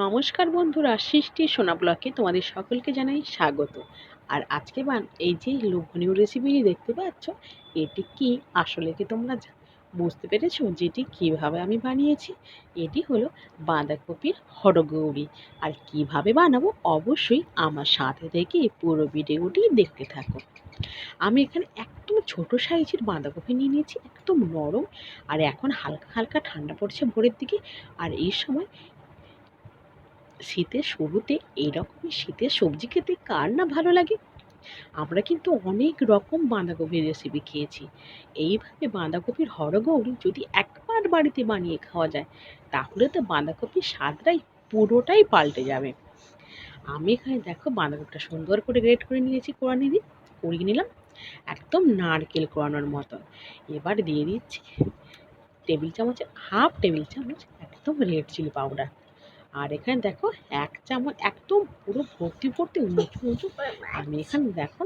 নমস্কার বন্ধুরা, সৃষ্টি সোনা ব্লকে তোমাদের সকলকে জানাই স্বাগত। আর আজকে বান এই যে লোভনীয় রেসিপিটি দেখতে পাচ্ছ, এটি কি আসলে কি তোমরা বুঝতে পেরেছ যেটি কীভাবে আমি বানিয়েছি? এটি হলো বাঁধাকপির হরগৌরি আর কীভাবে বানাবো অবশ্যই আমার সাথে থেকে পুরো ভিডিওটি দেখতে থাকো। আমি এখানে একদম ছোট সাইজের বাঁধাকপি নিয়ে নিয়েছি, একদম নরম। আর এখন হালকা হালকা ঠান্ডা পড়ছে ভোরের দিকে। আর এই সময় শীতের শুরুতে এইরকমই শীতের সবজি খেতে কার না ভালো লাগে? আমরা কিন্তু অনেক রকম বাঁধাকপির রেসিপি খেয়েছি। এইভাবে বাঁধাকপির হরগৌরি যদি একবার বাড়িতে বানিয়ে খাওয়া যায়, তাহলে তো বাঁধাকপির স্বাদটাই পুরোটাই পাল্টে যাবে। আমি এখানে দেখো বাঁধাকপিটা সুন্দর করে গ্রেট করে নিয়েছি কোরআনি দিয়ে। করিয়ে নিলাম। একদম নারকেল কোরানোর মতন। এবার দিয়ে দিচ্ছি টেবিল চামচের হাফ টেবিল চামচ একদম রেড চিলি পাউডার আর এখানে দেখো এক চামচ, একদম পুরো ভর্তি ভর্তি উঁচু উঁচু। আমি এখানে দেখো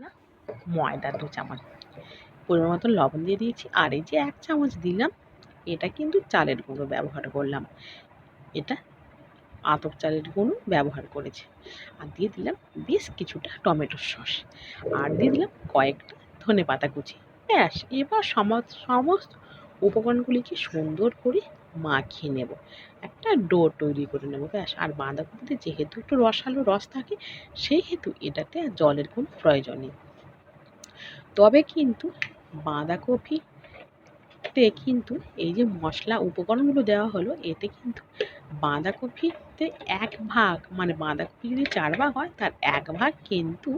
না, ময়দা দু চামচ। পরিমাণ মতো লবণ দিয়ে দিয়েছি। আর এই যে এক চামচ দিলাম, এটা কিন্তু চালের গুঁড়ো ব্যবহার করলাম। এটা আতপ চালের গুঁড়ো ব্যবহার করেছে। আর দিয়ে দিলাম বেশ কিছুটা টমেটোর সস। আর দিয়ে দিলাম কয়েকটা ধনে পাতা কুচি। ব্যাস, এবার সমস্ত সমস্ত উপকরণগুলিকে সুন্দর করে মাখিয়ে নেব। একটা ডো তৈরি করে নেব, ব্যাস। আর বাঁধাকপিতে যেহেতু একটু রসালো রস থাকে সেই হেতু এটাতে আর জলের কোনো প্রয়োজন নেই। তবে কিন্তু বাঁধাকপিতে কিন্তু এই যে মশলা উপকরণগুলো দেওয়া হলো, এতে কিন্তু বাঁধাকপিতে এক ভাগ মানে বাঁধাকপি যদি চার ভাগ হয়, তার এক ভাগ কিন্তু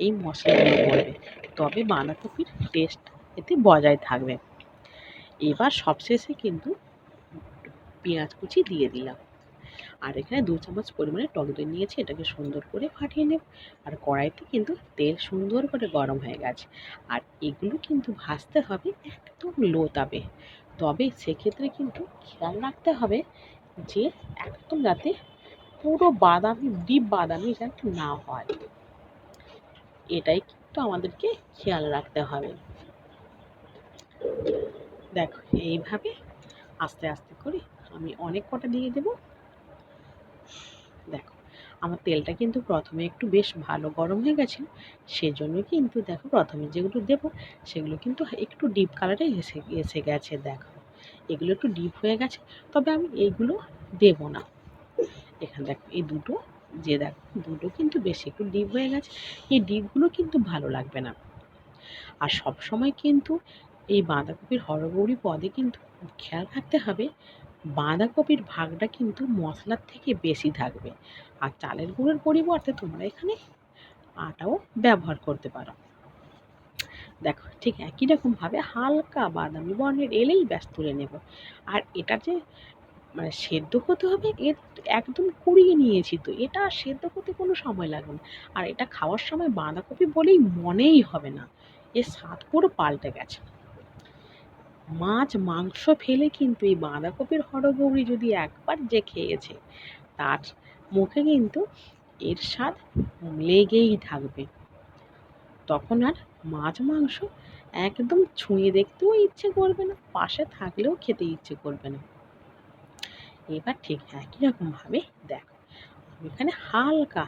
এই মশলাগুলো পড়বে। তবে বাঁধাকপির টেস্ট এতে বজায় থাকবে। এবার সবশেষে কিন্তু পেঁয়াজ কুচি দিয়ে দিলাম। আর এখানে দু চামচ পরিমাণে টক দই নিয়েছি, এটাকে সুন্দর করে ফাটিয়ে নেব। আর কড়াইতে কিন্তু তেল সুন্দর করে গরম হয়ে গেছে। আর এগুলো কিন্তু ভাজতে হবে একদম লো তাপে তবে সেক্ষেত্রে কিন্তু খেয়াল রাখতে হবে যে একদম যাতে পুরো বাদামি, ডিপ বাদামি যাতে না হয়। এটাই কিন্তু আমাদেরকে খেয়াল রাখতে হবে। দেখো, এইভাবে আস্তে আস্তে করে আমি অনেক কটা দিয়ে দেব। দেখো, আমার তেলটা কিন্তু প্রথমে একটু বেশ ভালো গরম হয়ে গেছে সেজন্য কিন্তু দেখো প্রথমে যেগুলো দেবো, সেগুলো কিন্তু একটু ডিপ কালারে এসে এসে গেছে, দেখো। এগুলো একটু ডিপ হয়ে গেছে, তবে আমি এইগুলো দেবো না। এখানে দেখো, এই দুটো, যে দেখো, দুটো কিন্তু বেশি একটু ডিপ হয়ে গেছে, এই ডিপগুলো কিন্তু ভালো লাগবে না। আর সব সময় কিন্তু এই বাঁধাকপির হরগৌরি পদে কিন্তু খেয়াল রাখতে হবে বাঁধাকপির ভাগটা কিন্তু মশলার থেকে বেশি থাকবে। আর চালের গুঁড়োর পরিবর্তে তোমরা এখানে আটাও ব্যবহার করতে পারো। দেখো, ঠিক একই রকমভাবে হালকা বাদামি বর্ণের এলেই ব্যাস তুলে নেব। আর এটা যে মানে সেদ্ধ হতে হবে, এর একদম কুড়িয়ে নিয়েছি তো, এটা সেদ্ধ হতে কোনো সময় লাগবে না। আর এটা খাওয়ার সময় বাঁধাকপি বলেই মনেই হবে না। এর স্বাদ পুরো পাল্টে গেছে। মাছ, মাংস ফেলে কিন্তু এই বাঁধাকপির হরগৌরি যদি একবার যে খেয়েছে, তার মুখে কিন্তু এর স্বাদ লেগেই থাকবে। তখন আর মাছ, মাংস একদম ছুঁয়ে দেখতেও ইচ্ছে করবে না, পাশে থাকলেও খেতে ইচ্ছে করবে না। এবার ঠিক একই রকমভাবে দেখো এখানে হালকা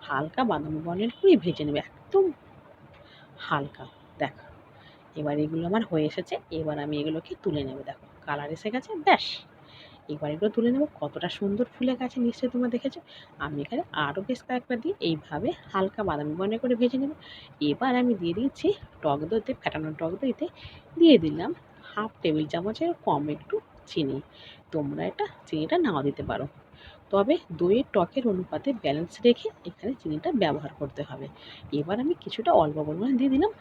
হালকা বাদামি বর্ণের করে ভেজে নেবে, একদম হালকা। দেখো এবার এগুলো আমার হয়ে এসেছে, এবার আমি এগুলোকে তুলে নেব। দেখো কালার এসে গেছে, ব্যাস। এবার এগুলো তুলে নেব, কতটা সুন্দর ফুলে গেছে, নিশ্চয়ই তোমরা দেখেছ। আমি এখানে আরও বেশ কয়েকটা দিয়ে এইভাবে হালকা বাদামি বর্ণের করে ভেজে নেব। এবার আমি দিয়ে দিচ্ছি টক দইতে, ফেটানো টক দইতে দিয়ে দিলাম হাফ টেবিল চামচের কম একটু চিনি। তোমরা এটা চিনিটা নাও দিতে পারো। তবে দইয়ের টকের অনুপাতে ব্যালেন্স রেখে এখানে চিনিটা ব্যবহার করতে হবে। এবার আমি কিছুটা অল্প পরিমাণে দিয়ে দিলাম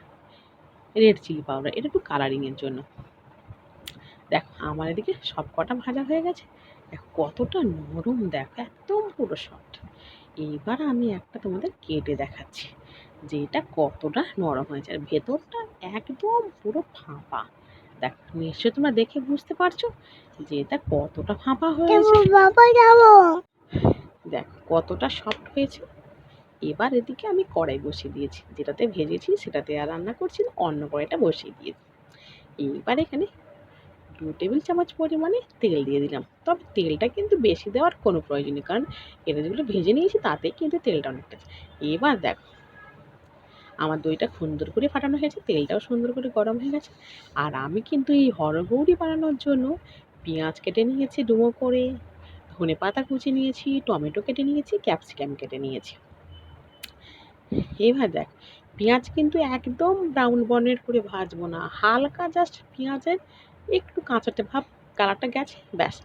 রেড চিলি পাউডার এটা একটু কালারিংয়ের জন্য। দেখো আমার এদিকে সব কটা ভাজা হয়ে গেছে। দেখো কতটা নরম দেখো একদম পুরো সফট এইবার আমি একটা তোমাদের কেটে দেখাচ্ছি যে এটা কতটা নরম হয়েছে। আর ভেতরটা একদম পুরো ফাঁপা। দেখো নিশ্চয়ই তোমরা দেখে বুঝতে পারছ যে এটা কতটা ফাঁপা হয়েছে। দেখো কতটা সফট হয়েছে। এবার এদিকে আমি কড়াই বসিয়ে দিয়েছি। যেটাতে ভেজেছি সেটাতে আর রান্না করছি না, অন্য কড়াইটা বসিয়ে দিয়েছি। এইবার এখানে দু টেবিল চামচ পরিমাণে তেল দিয়ে দিলাম। তবে তেলটা কিন্তু বেশি দেওয়ার কোনো প্রয়োজন নেই, কারণ এটা যেগুলো ভেজে নিয়েছি তাতেই কিন্তু তেলটা অনেকটা এবার দেখো, আমার দইটা সুন্দর করে ফাটানো হয়েছে তেলটাও সুন্দর করে গরম হয়ে গেছে। আর আমি কিন্তু এই হরগৌরি বানানোর জন্য পেঁয়াজ কেটে নিয়েছি ডুমো করে ধনে পাতা কুচি নিয়েছি, টমেটো কেটে নিয়েছি, ক্যাপসিকাম কেটে নিয়েছি। এবার দেখ, পেঁয়াজ কিন্তু একদম ব্রাউন বর্ণের করে ভাজবো না। হালকা জাস্ট পেঁয়াজের একটু কাঁচাটে ভাব কালারটা গেছে, ব্যাস।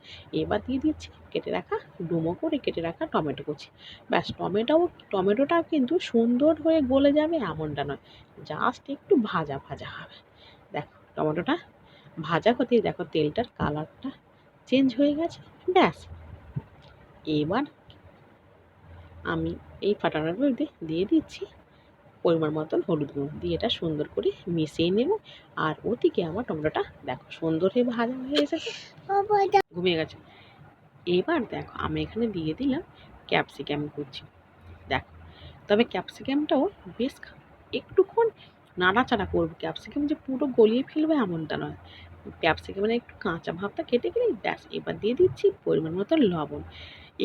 এবার দিয়ে দিচ্ছি কেটে রাখা ডুমো করে কেটে রাখা টমেটো কুচি। ব্যাস টমেটোও টমেটোটাও কিন্তু সুন্দর হয়ে গলে যাবে এমনটা নয় জাস্ট একটু ভাজা ভাজা হবে। দেখো, টমেটোটা ভাজা হতেই দেখো তেলটার কালারটা চেঞ্জ হয়ে গেছে, ব্যাস। এবার আমি এই ফাটানোর মধ্যে দিয়ে দিচ্ছি পরিমাণ মতন হলুদ গুঁড়ো। দিয়ে এটা সুন্দর করে মিশিয়ে নেব। আর ওদিকে আমার টমেটোটা দেখো সুন্দর হয়ে ভাজা হয়ে এসেছে। ঘুমিয়ে গেছে। এবার দেখো আমি এখানে দিয়ে দিলাম ক্যাপসিকাম কুচি। দেখো, তবে ক্যাপসিকামটাও বেশ একটুক্ষণ নাড়াচাড়া করব। ক্যাপসিকাম যে পুরো গলিয়ে ফেলবে এমনটা নয়। ক্যাপসিকামের একটু কাঁচা ভাবটা কেটে গেলেই ব্যাস, এবার দিয়ে দিচ্ছি পরিমাণ মতো লবণ।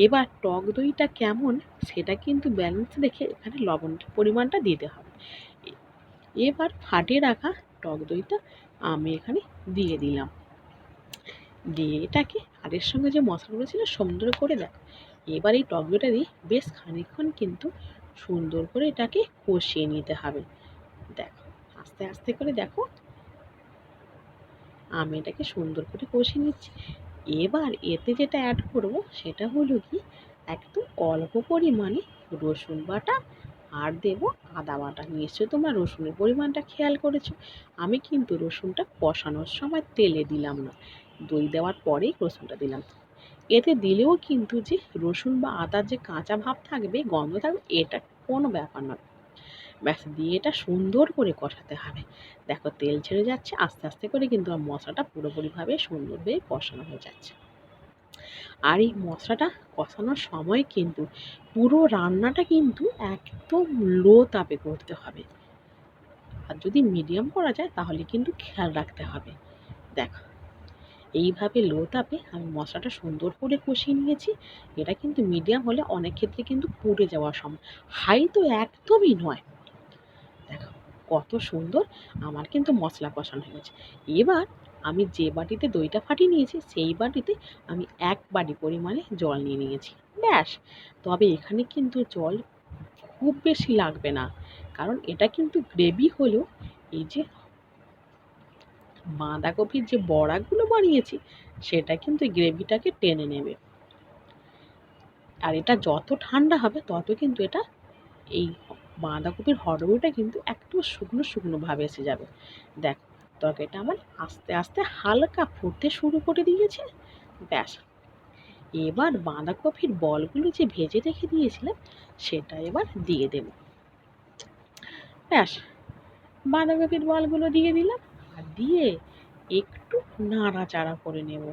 এবার টক দইটা কেমন সেটা কিন্তু ব্যালেন্স দেখে এখানে লবণটার পরিমাণটা দিতে হবে। এবার ফাটিয়ে রাখা টক দইটা আমি এখানে দিয়ে দিলাম। দিয়ে এটাকে আর সঙ্গে যে মশলাগুলো ছিল সুন্দর করে দেখো, এবার এই টক দইটা দিয়ে বেশ খানিকক্ষণ কিন্তু সুন্দর করে এটাকে কষিয়ে নিতে হবে। দেখো, আস্তে আস্তে করে দেখো আমি এটাকে সুন্দর করে কষিয়ে নিচ্ছি। এবার এতে যেটা অ্যাড করব সেটা হলো কি একটু অল্প পরিমাণে রসুন বাটা আর দেব আদা বাটা। নিশ্চয়ই তোমরা রসুনের পরিমাণটা খেয়াল করেছ। আমি কিন্তু রসুনটা কষানোর সময় তেলে দিলাম না। দই দেওয়ার পরেই রসুনটা দিলাম। এতে দিলেও কিন্তু যে রসুন বা আদার যে কাঁচা ভাব থাকবে, গন্ধ থাকবে, এটা কোনো ব্যাপার নয়। ব্যাস, দিয়ে এটা সুন্দর করে কষাতে হবে। দেখো, তেল ছেড়ে যাচ্ছে, আস্তে আস্তে করে কিন্তু আমার মশলাটা পুরোপুরিভাবে সুন্দরভাবে কষানো হয়ে যাচ্ছে। আর এই মশলাটা কষানোর সময় কিন্তু পুরো রান্নাটা কিন্তু একদম লো তাপে করতে হবে। আর যদি মিডিয়াম করা যায়, তাহলে কিন্তু খেয়াল রাখতে হবে। দেখো, এইভাবে লো তাপে আমি মশলাটা সুন্দর করে কষিয়ে নিয়েছি। এটা কিন্তু মিডিয়াম হলে অনেক ক্ষেত্রে কিন্তু পুড়ে যাওয়ার সম্ভব হাই তো একদমই নয়। কত সুন্দর আমার কিন্তু মশলা কষানো হয়ে গেছে। এবার আমি যে বাটিতে দইটা ফাটিয়ে নিয়েছি, সেই বাটিতে আমি এক বাটি পরিমাণে জল নিয়ে নিয়েছি। ব্যাস, তবে এখানে কিন্তু জল খুব বেশি লাগবে না। কারণ এটা কিন্তু গ্রেভি হলেও এই যে বাঁধাকপির যে বড়াগুলো বানিয়েছি, সেটা কিন্তু গ্রেভিটাকে টেনে নেবে। আর এটা যত ঠান্ডা হবে, তত কিন্তু এটা এই বাঁধাকপির হরগুলোটা কিন্তু একটু শুকনো শুকনো ভাবে এসে যাবে। দেখ, তরকারিটা আমার আস্তে আস্তে হালকা ফুটতে শুরু করে দিয়েছে। ব্যাস। এবার বাঁধাকপির বলগুলো যে ভেজে রেখে দিয়েছিলাম, সেটা এবার দিয়ে দেব। ব্যাস। বাঁধাকপির বলগুলো দিয়ে দিলাম আর দিয়ে একটু নাড়াচাড়া করে নেব।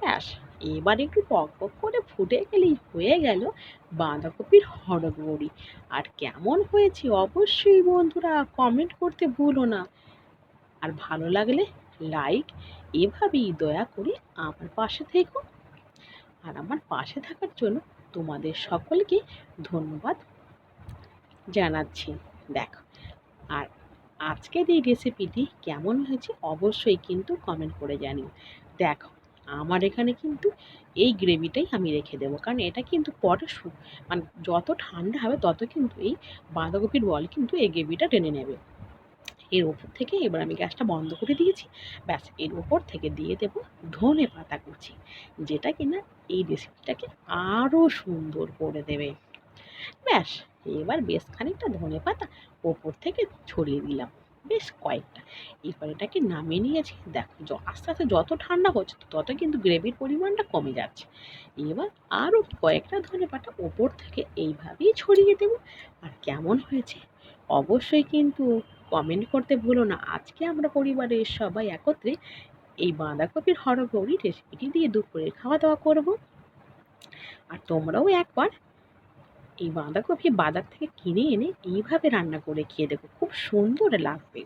ব্যাস। এবার একটু পক পক করে ফুটে গেলেই হয়ে গেল বাঁধাকপির হরগৌরি আর কেমন হয়েছে অবশ্যই বন্ধুরা কমেন্ট করতে ভুলো না। আর ভালো লাগলে লাইক এভাবেই দয়া করে আমার পাশে থেকো। আর আমার পাশে থাকার জন্য তোমাদের সকলকে ধন্যবাদ জানাচ্ছি। দেখো, আর আজকের এই রেসিপিটি কেমন হয়েছে অবশ্যই কিন্তু কমেন্ট করে জানিও। দেখো আমার এখানে কিন্তু এই গ্রেভিটাই আমি রেখে দেবো। কারণ এটা কিন্তু পরে মানে যত ঠান্ডা হবে তত কিন্তু এই বাঁধাকপির বল কিন্তু এই গ্রেভিটা টেনে নেবে। এর ওপর থেকে এবার আমি গ্যাসটা বন্ধ করে দিয়েছি। ব্যাস, এর ওপর থেকে দিয়ে দেব ধনে পাতা কুচি, যেটা কিনা এই রেসিপিটাকে আরও সুন্দর করে দেবে। ব্যাস, এবার বেশ খানিকটা ধনে পাতা ওপর থেকে ছড়িয়ে দিলাম। বেশ কয়েকটা। এরপর এটাকে নামিয়ে নিয়েছি। দেখো আস্তে আস্তে যত ঠান্ডা হচ্ছে, তত কিন্তু গ্রেভির পরিমাণটা কমে যাচ্ছে। এবার আরও কয়েকটা ধনে পাতা ওপর থেকে এইভাবেই ছড়িয়ে দেবো। আর কেমন হয়েছে? অবশ্যই কিন্তু কমেন্ট করতে ভুলো না। আজকে আমরা পরিবারের সবাই একত্রে এই বাঁধাকপির হরগৌরি রেসিপিটি দিয়ে দুপুরে খাওয়া দাওয়া করব। আর তোমরাও একবার এই বাঁধাকপি বাজার থেকে কিনে এনে এইভাবে রান্না করে খেয়ে দেখো খুব সুন্দর লাগবে।